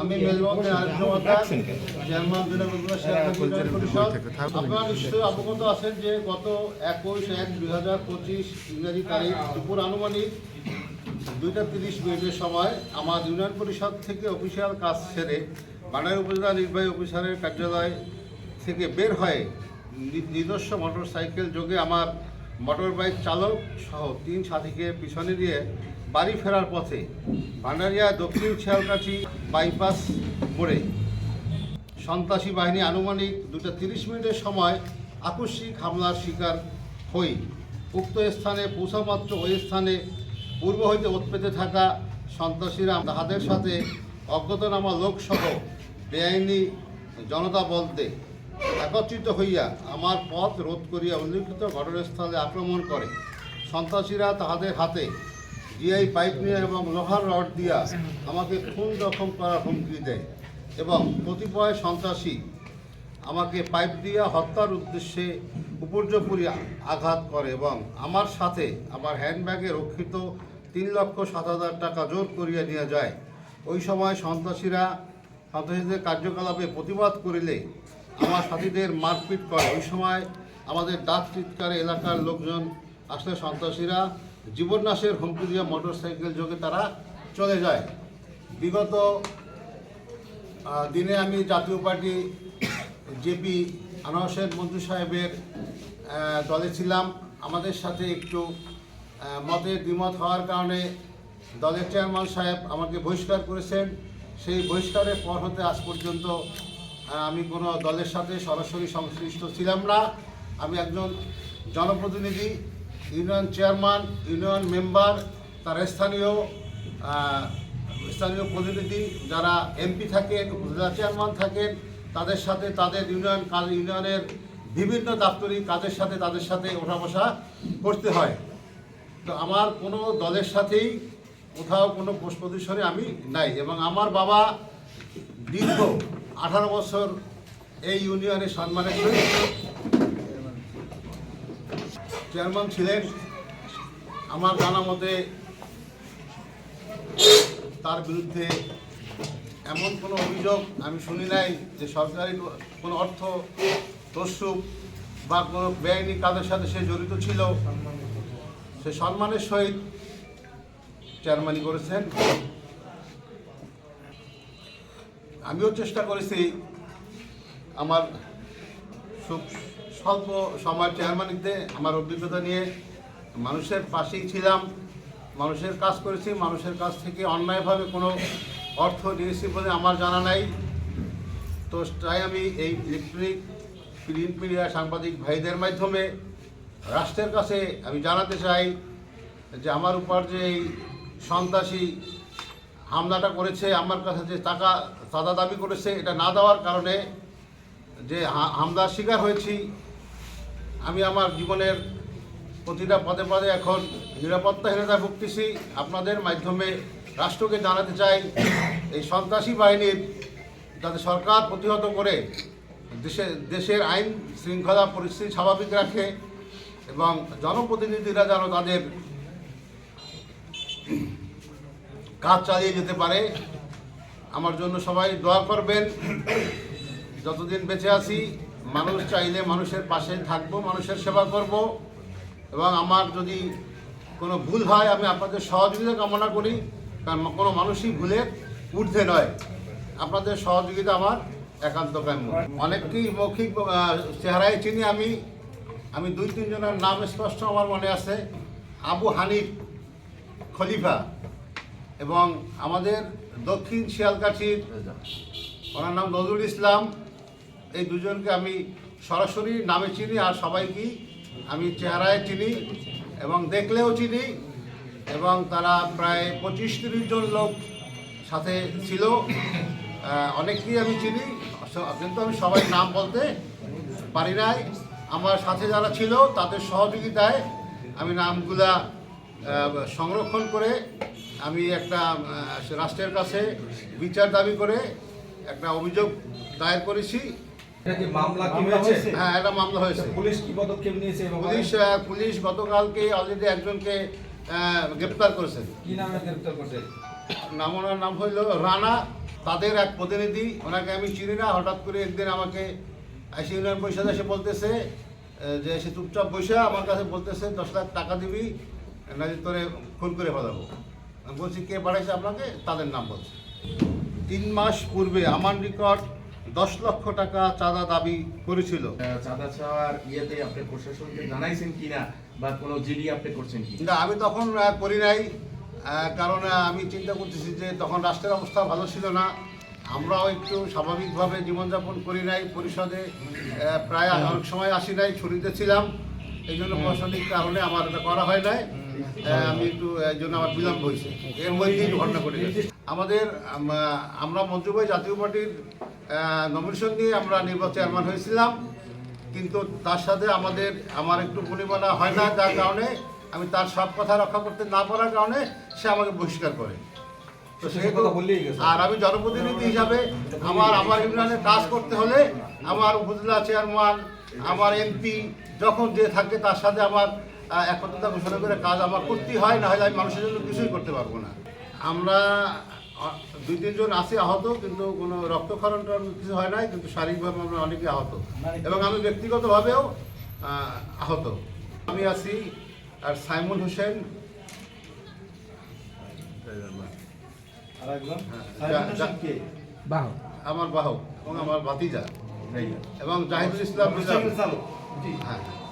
আমি মেলবন্ধে আরেকজন চেয়ারম্যান বিনোদন পরিষদ আপনারা নিশ্চয়ই অবগত আছেন যে গত একুশ এক দুই হাজার পঁচিশ ইংরেজি তারিখ দুপুর আনুমানিক দুইটা তিরিশ মিনিটের সময় আমার ইউনিয়ন পরিষদ থেকে অফিসিয়াল কাজ সেরে বানার উপজেলা নির্বাহী অফিসারের কার্যালয় থেকে বের হয়ে নিজস্ব মোটর সাইকেল যোগে আমার মোটর বাইক চালক সহ তিন সাথীকে পিছনে দিয়ে বাড়ি ফেরার পথে ভান্ডারিয়া দক্ষিণ শিয়ালকাঠি বাইপাস মোড়ে সন্ত্রাসী বাহিনী আনুমানিক দুটো তিরিশ মিনিটের সময় আকস্মিক হামলার শিকার হই। উক্ত স্থানে পৌঁছামাত্র ওই স্থানে পূর্ব হইতে উৎপেতে থাকা সন্ত্রাসীরা তাহাদের সাথে অজ্ঞাতনামা লোকসহ বেআইনি জনতা বলতে একত্রিত হইয়া আমার পথ রোধ করিয়া উল্লিখিত ঘটনাস্থলে আক্রমণ করে। সন্ত্রাসীরা তাহাদের হাতে জিআই পাইপ নিয়ে এবং লোহার রড দিয়া আমাকে খুন জখম করার হুমকি দেয় এবং কতিপয় সন্ত্রাসী আমাকে পাইপ দিয়া হত্যার উদ্দেশ্যে উপর্যপুরি আঘাত করে এবং আমার সাথে আমার হ্যান্ডব্যাগে রক্ষিত তিন লক্ষ সাত হাজার টাকা জোর করিয়া নিয়ে যায়। ওই সময় সন্ত্রাসীরা সন্ত্রাসীদের কার্যকলাপে প্রতিবাদ করিলে আমার সাথীদের মারপিট করে। ওই সময় আমাদের ডাক চিৎকারে এলাকার লোকজন আসলে সন্ত্রাসীরা জীবননাশের হুমকি দিয়ে মোটর সাইকেল যোগে তারা চলে যায়। বিগত দিনে আমি জাতীয় পার্টি জেপি আনোয়ার মন্ত্রী সাহেবের দলে ছিলাম। আমাদের সাথে একটু মতের দ্বিমত হওয়ার কারণে দলের চেয়ারম্যান সাহেব আমাকে বহিষ্কার করেছেন। সেই বহিষ্কারের পর হতে আজ পর্যন্ত আমি কোনো দলের সাথে সরাসরি সংশ্লিষ্ট ছিলাম না। আমি একজন জনপ্রতিনিধি, ইউনিয়ন চেয়ারম্যান, ইউনিয়ন মেম্বার, তার স্থানীয় স্থানীয় প্রতিনিধি যারা এমপি থাকেন, উপজেলা চেয়ারম্যান থাকেন, তাদের সাথে তাদের ইউনিয়ন কাজ, ইউনিয়নের বিভিন্ন দাপ্তরিক কাজের সাথে তাদের সাথে ওঠা বসা করতে হয়। তো আমার কোনো দলের সাথেই কোথাও কোনো পজিশনে আমি নাই এবং আমার বাবা দীর্ঘ আঠারো বছর এই ইউনিয়নের সম্মানের সহিত চেয়ারম্যান ছিলেন। আমার জানা মতে তার বিরুদ্ধে এমন কোনো অভিযোগ আমি শুনি নাই যে সরকারি কোনো অর্থ তস্যুপ বা কোনো বেআইনি কাজের সাথে সে জড়িত ছিল। সে সম্মানের সহিত চেয়ারম্যানই করেছেন। আমিও চেষ্টা করেছি আমার স্বল্প সময় চেয়ারম্যানিতে আমার অভিজ্ঞতা নিয়ে। মানুষের পাশেই ছিলাম, মানুষের কাজ করেছি, মানুষের কাছ থেকে অন্যায়ভাবে কোনো অর্থ নিয়েছি বলে আমার জানা নাই। তো তাই আমি এই ইলেকট্রনিক প্রিন্ট মিডিয়া সাংবাদিক ভাইদের মাধ্যমে রাষ্ট্রের কাছে আমি জানাতে চাই যে আমার উপর যে এই সন্ত্রাসী হামলাটা করেছে আমার কাছে যে টাকা সাদা দাবি করেছে, এটা না দেওয়ার কারণে যে হামলার শিকার হয়েছি। আমি আমার জীবনের প্রতিটা পদে পদে এখন নিরাপত্তাহীনতায় ভুগতেছি। আপনাদের মাধ্যমে রাষ্ট্রকে জানাতে চাই, এই সন্ত্রাসী বাহিনীর যাতে সরকার প্রতিহত করে, দেশে, দেশের আইন শৃঙ্খলা পরিস্থিতি স্বাভাবিক রাখে এবং জনপ্রতিনিধিরা যেন তাদের কাজ চালিয়ে যেতে পারে। আমার জন্য সবাই দোয়া করবেন। যতদিন বেঁচে আছি, মানুষ চাইলে মানুষের পাশে থাকব, মানুষের সেবা করব। এবং আমার যদি কোনো ভুল হয়, আমি আপনাদের সহযোগিতা কামনা করি। কারণ কোনো মানুষই ভুলে ঊর্ধ্বে নয়। আপনাদের সহযোগিতা আমার একান্ত কাম্য। অনেককেই মৌখিক চেহারায় চিনি আমি। আমি দুই তিনজনের নাম স্পষ্ট আমার মনে আছে। আবু হানিফ খলিফা। এবং আমাদের দক্ষিণ শিয়ালকাঠির ওনার নাম নজরুল ইসলাম। এই দুজনকে আমি সরাসরি নামে চিনি আর সবাইকেই আমি চেহারায় চিনি এবং দেখলেও চিনি এবং তারা প্রায় পঁচিশ তিরিশ জন লোক সাথে ছিল। অনেককেই আমি চিনি। কিন্তু আমি সবাই নাম বলতে পারি নাই। আমার সাথে যারা ছিল তাদের সহযোগিতায় আমি নামগুলা সংরক্ষণ করে আমি একটা রাষ্ট্রের কাছে বিচার দাবি করে একটা অভিযোগ দায়ের করেছি। এটা কি মামলা কি মামলা হয়েছে? হয়েছে? হ্যাঁ একটা মামলা হয়েছে। পুলিশ কি পদক্ষেপ নিয়েছে পুলিশ পুলিশ গতকালকে অলরেডি একজনকে গ্রেপ্তার করেছে। কি নামে গ্রেপ্তার করছে? নাম ওনার নাম হইল রানা। তাদের এক প্রতিনিধি ওনাকে আমি চিনি না হঠাৎ করে একদিন আমাকে আইসি ইউনিয়ন পরিষদ এসে বলতেছে যে সে চুপচাপ বসে আমার কাছে বলতেছে দশ লাখ টাকা দিবি নাকি তোরে খুন করে ফেলাবো। বলছি কে পাঠাইছে আপনাকে? তাদের নাম বলছে। তিন মাস পূর্বে আমার নিকট দশ লক্ষ টাকা চাঁদা দাবি করেছিল। চাঁদা চাওয়ার ইয়েতে আপনি প্রশাসনকে জানাইছেন কিনা বা কোনো জিডি আপনি করছেন কি না আমি তখন করি নাই। কারণ আমি চিন্তা করতেছি যে তখন রাষ্ট্রের অবস্থা ভালো ছিল না। আমরাও একটু স্বাভাবিকভাবে জীবনযাপন করি নাই। পরিষদে প্রায় অনেক সময় আসি নাই ছুটিতে ছিলাম। এই জন্য প্রশাসনিক কারণে আমার এটা করা হয় নাই। আমি একটু এই জন্য আমার বিলম্ব হয়েছে। এর মধ্যেই ঘটনা ঘটে গেছে। আমাদের আমরা মন্ত্রীবাহী জাতীয় পার্টির নমিনেশন দিয়ে আমরা নির্বাচন চেয়ারম্যান হয়েছিলাম। কিন্তু তার সাথে আমাদের আমার একটু পরিমাণা হয় না যার কারণে আমি তার সব কথা রক্ষা করতে না পারার কারণে সে আমাকে বহিষ্কার করে। তো সেহেতু আর আমি জনপ্রতিনিধি হিসাবে আমার আমার ইউনিয়নে কাজ করতে হলে আমার উপজেলা চেয়ারম্যান আমার এমপি যখন যে থাকে তার সাথে আমার একত্রতা ঘোষণা করে কাজ আমার করতেই হয় না হলে আমি মানুষের জন্য কিছুই করতে পারব না। আমরা দুই তিনজন আছি আহত কিন্তু কোনো রক্তক্ষরণ টরণ কিছু হয় নাই কিন্তু শারীরিকভাবে আমরা অনেকে আহত। এবং আমি ব্যক্তিগতভাবেও আহত। আমি আছি আর সাইমুল হোসেন। আর একজন যা- যা- কে? আমার বাহক এবং আমার ভাতিজা। এবং জাহিদুল ইসলাম হ্যাঁ।